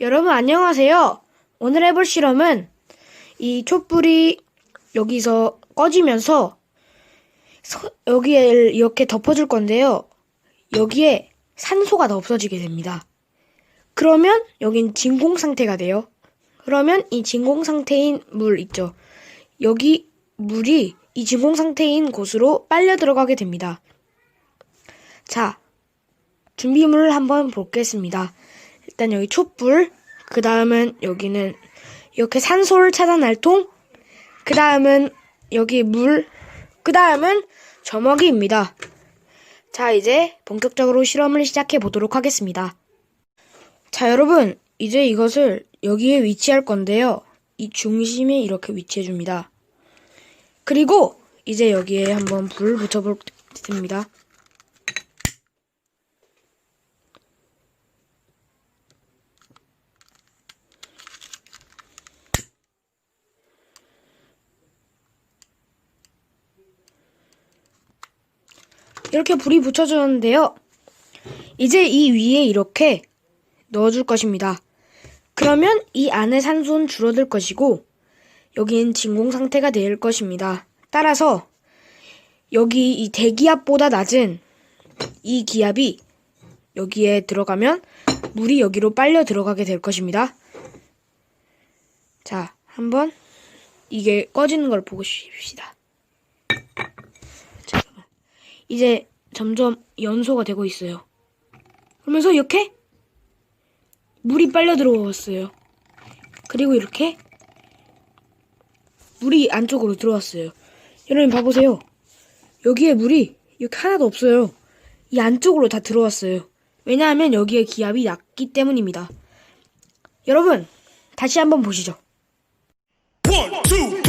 여러분 안녕하세요. 오늘 해볼 실험은 이 촛불이 여기서 꺼지면서 서- 여기에 이렇게 덮어줄 건데요. 여기에 산소가 다 없어지게 됩니다. 그러면 여긴 진공 상태가 돼요. 그러면 이 진공 상태인 물 있죠. 여기 물이 이 진공 상태인 곳으로 빨려 들어가게 됩니다. 자, 준비물을 한번 보겠습니다. 일단 여기 촛불, 그 다음은 여기는 이렇게 산소를 차단할 통, 그 다음은 여기 물, 그 다음은 점화기입니다. 자, 이제 본격적으로 실험을 시작해 보도록 하겠습니다. 자, 여러분, 이제 이것을 여기에 위치할 건데요. 이 중심에 이렇게 위치해 줍니다. 그리고 이제 여기에 한번 불을 붙여볼 텐니다. 이렇게 불이 붙여졌는데요. 이제 이 위에 이렇게 넣어줄 것입니다. 그러면 이 안에 산소는 줄어들 것이고 여긴 진공 상태가 될 것입니다. 따라서 여기 이 대기압보다 낮은 이 기압이 여기에 들어가면 물이 여기로 빨려 들어가게 될 것입니다. 자, 한번 이게 꺼지는 걸 보고 싶시다. 이제 점점 연소가 되고 있어요. 그러면서 이렇게 물이 빨려 들어왔어요. 그리고 이렇게 물이 안쪽으로 들어왔어요. 여러분 봐보세요. 여기에 물이 이렇게 하나도 없어요. 이 안쪽으로 다 들어왔어요. 왜냐하면 여기에 기압이 낮기 때문입니다. 여러분 다시 한번 보시죠. One, two,